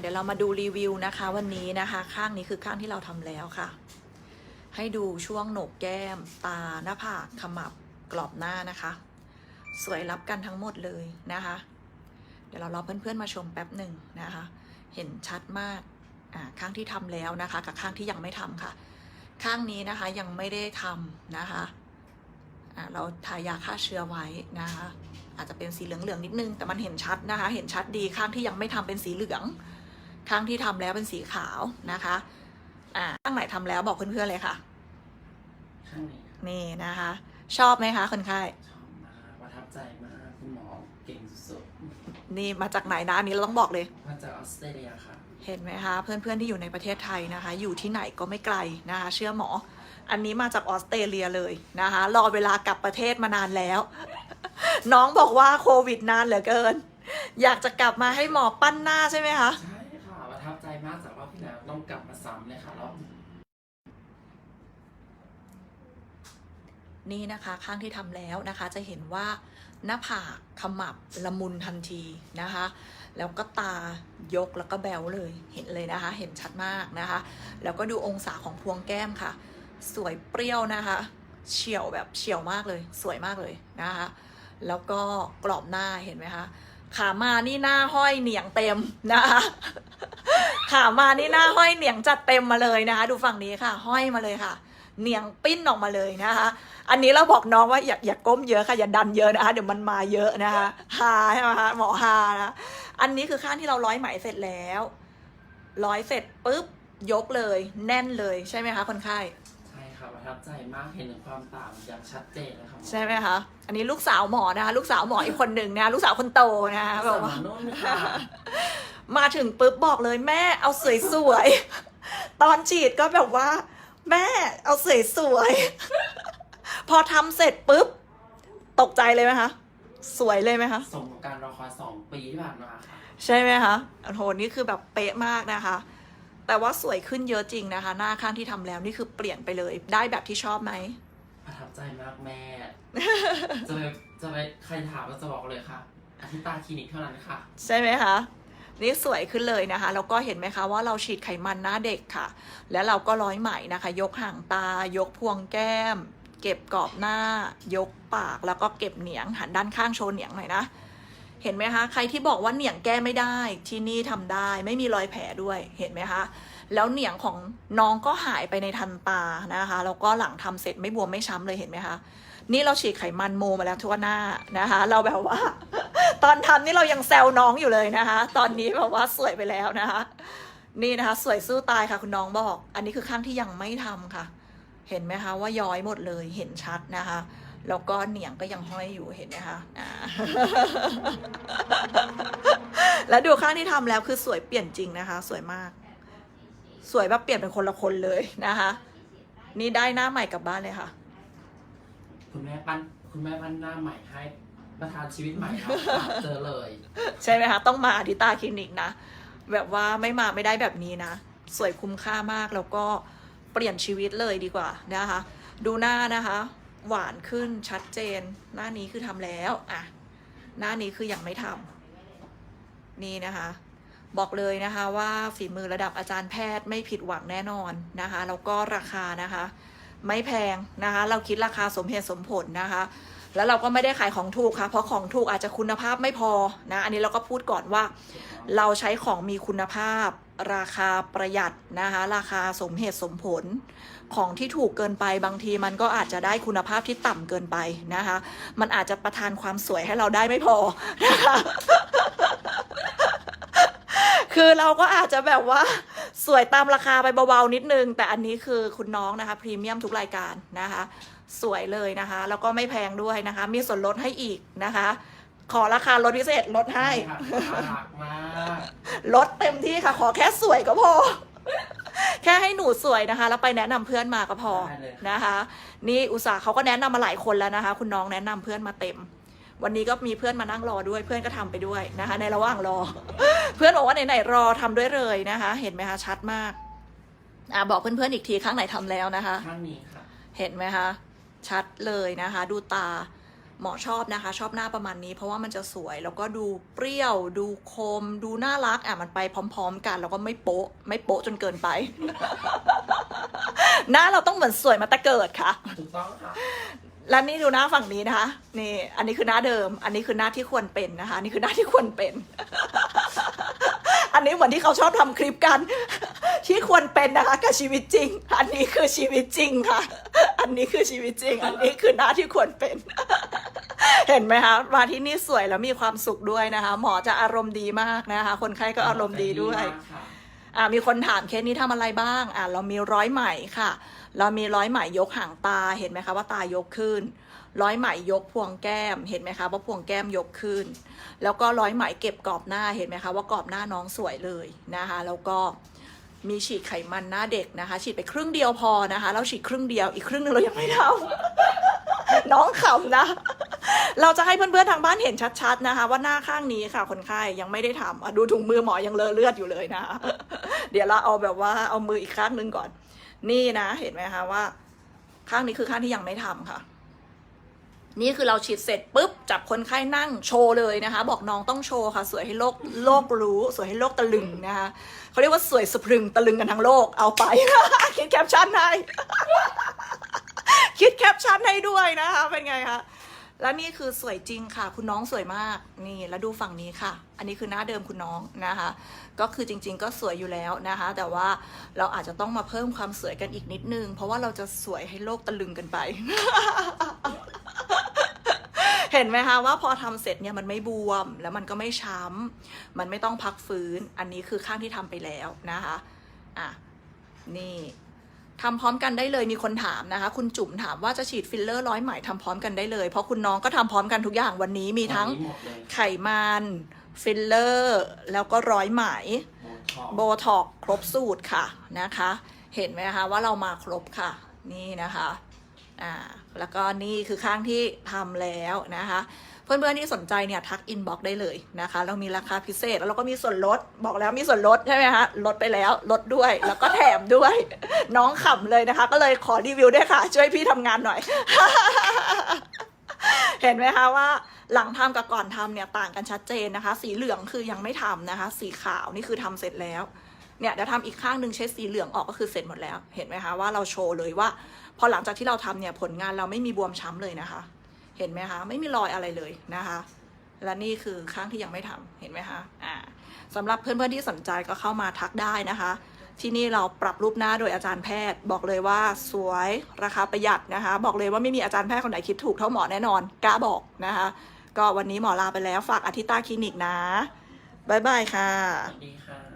เดี๋ยวเรามาดูรีวิวนะคะ วันนี้นะคะ ข้างนี้คือข้างที่เราทำแล้วค่ะ ให้ดูช่วงโหนกแก้ม ตาหน้าผากขมับกรอบหน้านะคะ สวยรับกันทั้งหมดเลยนะคะ เดี๋ยวเรารอเพื่อนๆมาชมแป๊บหนึ่งนะคะ เห็นชัดมากอ่าข้างที่ทำแล้วนะคะ กับข้างที่ยังไม่ทำค่ะ ข้างนี้นะคะยังไม่ได้ทำนะคะอ่าเราทายาฆ่าเชื้อไว้นะคะอาจจะเป็นสีเหลืองๆนิดนึงแต่มันเห็นชัดนะคะ เห็นชัดดีข้างที่ยังไม่ทำเป็นสีเหลือง ข้างที่ทำแล้วเป็นสีขาวนะคะ อ่าข้างไหนทำแล้วบอกเพื่อนๆเลยค่ะ ข้างนี้ครับนี่นะคะ ชอบไหมคะคนไข้ชอบมากประทับใจมากคุณหมอเก่งสุดนี่มาจากไหนนะอันนี้เราต้องบอกเลย ๆมาจากออสเตรเลียค่ะ เห็นไหมคะเพื่อนๆที่อยู่ในประเทศไทยนะคะ อยู่ที่ไหนก็ไม่ไกลนะคะ เชื่อหมอ อันนี้มาจากออสเตรเลียเลยนะคะ รอเวลากลับประเทศมานานแล้ว น้องบอกว่าโควิดนานเหลือเกิน อยากจะกลับมาให้หมอปั้นหน้าใช่ไหมคะ ใช่ค่ะประทับใจมากจากรอบที่แล้วต้องกลับมาซ้ำเลยค่ะรอบนี้ นี่นะคะข้างที่ทำแล้วนะคะจะเห็นว่าหน้าผากขมับละมุนทันทีนะคะ แล้วก็ตายกแล้วก็แบวเลยเห็นเลยนะคะ เห็นชัดมากนะคะ แล้วก็ดูองศาของพวงแก้มค่ะ สวยเปรี้ยวนะคะเฉียวแบบเฉียวมากเลย สวยมากเลยนะคะ แล้วก็กรอบหน้าเห็นไหมคะขามานี่หน้าห้อยเหนียงเต็มนะคะขามานี่หน้าห้อยเหนียงจัดเต็มมาเลยนะคะ ดูฝั่งนี้ค่ะ ห้อยมาเลยค่ะ เหนียงปิ้นออกมาเลยนะคะ อันนี้เราบอกน้องว่าอย่าอย่าก้มเยอะค่ะอย่าดันเยอะนะคะเดี๋ยวมันมาเยอะนะคะฮาใช่ไหมคะหมอฮานะอันนี้คือข้างที่เราร้อยไหมเสร็จแล้วร้อยเสร็จปุ๊บยกเลย แน่นเลยใช่ไหมคะคนไข้ใช่ค่ะประทับใจมากเห็นถึงความต่างอย่างชัดเจนเลยค่ะใช่ไหมคะอันนี้ลูกสาวหมอนะคะลูกสาวหมออีกคนหนึ่งนะคะลูกสาวคนโตนะคะแบบว่า สมนุ่นค่ะมาถึงปุ๊บบอกเลยแม่เอาสวยๆ ตอนฉีดก็แบบว่า แม่เอาสวยๆพอทำเสร็จปุ๊บ ตกใจเลยไหมคะ สวยเลยไหมคะ สมกับการรอคอยสองปีที่ผ่านมาค่ะ ใช่ไหมคะโอ้โหนี่คือแบบเป๊ะมากนะคะ แต่ว่าสวยขึ้นเยอะจริงนะคะ หน้าข้างที่ทำแล้วนี่คือเปลี่ยนไปเลย ได้แบบที่ชอบไหม ประทับใจมากแม่ จะไปจะไปใครถามก็จะบอกเลยค่ะอธิตาคลินิกเท่านั้นค่ะ ใช่ไหมคะ นี่สวยขึ้นเลยนะคะ แล้วก็เห็นไหมคะว่าเราฉีดไขมันหน้าเด็กค่ะ แล้วเราก็ร้อยไหมนะคะ ยกห่างตา ยกพวงแก้ม เก็บกรอบหน้า ยกปาก แล้วก็เก็บเหนียง หันด้านข้างโชว์เหนียงหน่อยนะ เห็นไหมคะ ใครที่บอกว่าเหนียงแก้ไม่ได้ ที่นี่ทำได้ ไม่มีรอยแผลด้วย เห็นไหมคะ แล้วเหนียงของน้องก็หายไปในทันตานะคะ แล้วก็หลังทำเสร็จไม่บวมไม่ช้ำเลย เห็นไหมคะ นี่เราฉีดไขมันโมมาแล้วทั่วหน้านะคะ เราแบบว่า ตอนทำนี่เรายังแซวน้องอยู่เลยนะคะ ตอนนี้แบบว่าสวยไปแล้วนะคะ นี่นะคะ สวยสู้ตายค่ะคุณน้องบอก อันนี้คือข้างที่ยังไม่ทำค่ะ เห็นไหมคะว่าย้อยหมดเลยเห็นชัดนะคะแล้วก็เหนียงก็ยังห้อยอยู่เห็นไหมคะ แล้วดูข้างที่ทำแล้วคือสวยเปลี่ยนจริงนะคะ สวยมาก สวยแบบเปลี่ยนเป็นคนละคนเลยนะคะ นี่ได้หน้าใหม่กลับบ้านเลยค่ะ คุณแม่ปั้นคุณแม่ปั้นหน้าใหม่ให้ ประทานชีวิตใหม่เจอเลย ใช่ไหมคะ ต้องมาที่ตาคลินิกนะ แบบว่าไม่มาไม่ได้แบบนี้นะ สวยคุ้มค่ามากแล้วก็เปลี่ยนชีวิตเลยดีกว่านะคะ ดูหน้านะคะ หวานขึ้นชัดเจน หน้านี้คือทำแล้วอะหน้านี้คือยังไม่ทำนี่นะคะ บอกเลยนะคะว่าฝีมือระดับอาจารย์แพทย์ไม่ผิดหวังแน่นอนนะคะแล้วก็ราคานะคะ ไม่แพงนะคะ เราคิดราคาสมเหตุสมผลนะคะ แล้วเราก็ไม่ได้ขายของถูกค่ะ เพราะของถูกอาจจะคุณภาพไม่พอนะ อันนี้เราก็พูดก่อนว่า เราใช้ของมีคุณภาพ ราคาประหยัดนะคะ ราคาสมเหตุสมผล ของที่ถูกเกินไปบางทีมันก็อาจจะได้คุณภาพที่ต่ำเกินไปนะคะ มันอาจจะประทานความสวยให้เราได้ไม่พอนะคะคือเราก็อาจจะแบบว่าสวยตามราคาไปเบาๆนิดนึง แต่อันนี้คือคุณน้องนะคะพรีเมียมทุกรายการนะคะ สวยเลยนะคะ แล้วก็ไม่แพงด้วยนะคะ มีส่วนลดให้อีกนะคะ ขอราคาลดพิเศษลดให้ค่ะน่ารักมากลดเต็มที่ค่ะ ขอแค่สวยก็พอ แค่ให้หนูสวยนะคะ แล้วไปแนะนำเพื่อนมาก็พอได้เลยค่ะนะคะ นี่อุตสาห์เขาก็แนะนำมาหลายคนแล้วนะคะ คุณน้องแนะนำเพื่อนมาเต็มวันนี้ก็มีเพื่อนมานั่งรอด้วยเพื่อนก็ทำไปด้วยนะคะ ในระหว่างรอ เพื่อนบอกว่าไหนๆรอทำด้วยเลยนะคะ เห็นไหมคะชัดมาก อะบอกเพื่อนๆอีกทีข้างไหนทำแล้วนะคะ ข้างนี้ค่ะ เห็นไหมคะ ชัดเลยนะคะ ดูตาหมอชอบนะคะ ชอบหน้าประมาณนี้เพราะว่ามันจะสวย แล้วก็ดูเปรี้ยว ดูคม ดูน่ารักอะมันไปพร้อม ๆ กัน แล้วก็ไม่โป๊ะ ไม่โป๊ะจนเกินไป หน้าเราต้องเหมือนสวยมาแต่เกิดค่ะถูกต้องค่ะและนี่ดูหน้าฝั่งนี้นะคะนี่อันนี้คือหน้าเดิม อันนี้คือหน้าที่ควรเป็นนะคะ นี่คือหน้าที่ควรเป็น อันนี้เหมือนที่เขาชอบทำคลิปกัน ที่ควรเป็นนะคะกับชีวิตจริง อันนี้คือชีวิตจริงค่ะ อันนี้คือชีวิตจริง อันนี้คือหน้าที่ควรเป็น เห็นไหมคะมาที่นี่สวยแล้วมีความสุขด้วยนะคะ หมอจะอารมณ์ดีมากนะคะ คนไข้ก็อารมณ์ดีด้วยมากค่ะอ่ามีคนถามเคสนี้ทำอะไรบ้างอ่าเรามีร้อยไหมค่ะ เรามีร้อยไหมยกหางตาเห็นไหมคะว่าตายกขึ้น ร้อยไหมยกพวงแก้มเห็นไหมคะว่าพวงแก้มยกขึ้น แล้วก็ร้อยไหมเก็บกรอบหน้าเห็นไหมคะว่ากรอบหน้าน้องสวยเลยนะคะ แล้วก็ มีฉีดไขมันหน้าเด็กนะคะ ฉีดไปครึ่งเดียวพอนะคะแล้วฉีดครึ่งเดียวอีกครึ่งหนึงเรายังไม่ทำน้องขำนะ เราจะให้เพื่อนๆทางบ้านเห็นชัดๆนะคะ ว่าหน้าข้างนี้ค่ะ คนไข้ยังไม่ได้ทำดูถุงมือหมอยังเลอะเลือดอยู่เลยนะคะเดี๋ยวเราเอาแบบว่าเอามืออีกข้างหนึงก่อน นี่นะ เห็นไหมคะว่า ข้างนี้คือข้างที่ยังไม่ทำค่ะ นี่คือเราฉีดเสร็จปุ๊บจับคนไข้นั่งโชว์เลยนะคะ บอกน้องต้องโชว์ค่ะ สวยให้โลกโลกรู้ สวยให้โลกตะลึงนะคะเขาเรียกว่าสวยสะพรึงตะลึงกันทั้งโลกเอาไปคิดแคปชั่นให้คิดแคปชั่นให้ด้วยนะคะ เป็นไงคะและนี่คือสวยจริงค่ะ คุณน้องสวยมากนี่แล้วดูฝั่งนี้ค่ะ อันนี้คือหน้าเดิมคุณน้องนะคะ ก็คือจริง ๆ ก็สวยอยู่แล้วนะคะ แต่ว่าเราอาจจะต้องมาเพิ่มความสวยกันอีกนิดนึง เพราะว่าเราจะสวยให้โลกตะลึงกันไป เห็นไหมคะว่าพอทำเสร็จเนี่ยมันไม่บวม แล้วมันก็ไม่ช้ำมันไม่ต้องพักฟื้น อันนี้คือข้างที่ทำไปแล้วนะคะอะนี่ทำพร้อมกันได้เลยมีคนถามนะคะ คุณจุ๋มถามว่าจะฉีดฟิลเลอร์ร้อยไหมทำพร้อมกันได้เลย เพราะคุณน้องก็ทำพร้อมกันทุกอย่างวันนี้มีทั้งวันนี้หมดเลยไขมันฟิลเลอร์ แล้วก็ร้อยไหมโบท็อกซ์โบท็อกซ์ครบสูตรค่ะนะคะ เห็นไหมคะว่าเรามาครบค่ะ นี่นะคะ อ่าแล้วก็นี่คือข้างที่ทำแล้วนะคะ เพื่อนๆที่สนใจเนี่ยทักอินบ็อกได้เลยนะคะ เรามีราคาพิเศษแล้วเราก็มีส่วนลดบอกแล้วมีส่วนลดใช่ไหมคะลดไปแล้วลดด้วยแล้วก็แถมด้วย น้องขำเลยนะคะ ก็เลยขอรีวิวด้วยค่ะ ช่วยพี่ทำงานหน่อย เห็นไหมคะว่าหลังทำกับก่อนทำเนี่ยต่างกันชัดเจนนะคะ สีเหลืองคือยังไม่ทำนะคะ สีขาวนี่คือทำเสร็จแล้ว เนี่ยเดี๋ยวทำอีกข้างหนึ่งใช้สีเหลืองออกก็คือเสร็จหมดแล้ว เห็นไหมคะว่าเราโชว์เลยว่า พอหลังจากที่เราทำเนี่ยผลงานเราไม่มีบวมช้ำเลยนะคะ เห็นไหมคะไม่มีรอยอะไรเลยนะคะ และนี่คือข้างที่ยังไม่ทำเห็นไหมคะอ่าสำหรับเพื่อนๆที่สนใจก็เข้ามาทักได้นะคะ ที่นี่เราปรับรูปหน้าโดยอาจารย์แพทย์ บอกเลยว่าสวยราคาประหยัดนะคะ บอกเลยว่าไม่มีอาจารย์แพทย์คนไหนคิดถูกเท่าหมอแน่นอนกล้าบอกนะคะ ก็วันนี้หมอลาไปแล้วฝากอาทิตาคลินิกนะบ๊ายบายค่ะสวัสดีค่ะ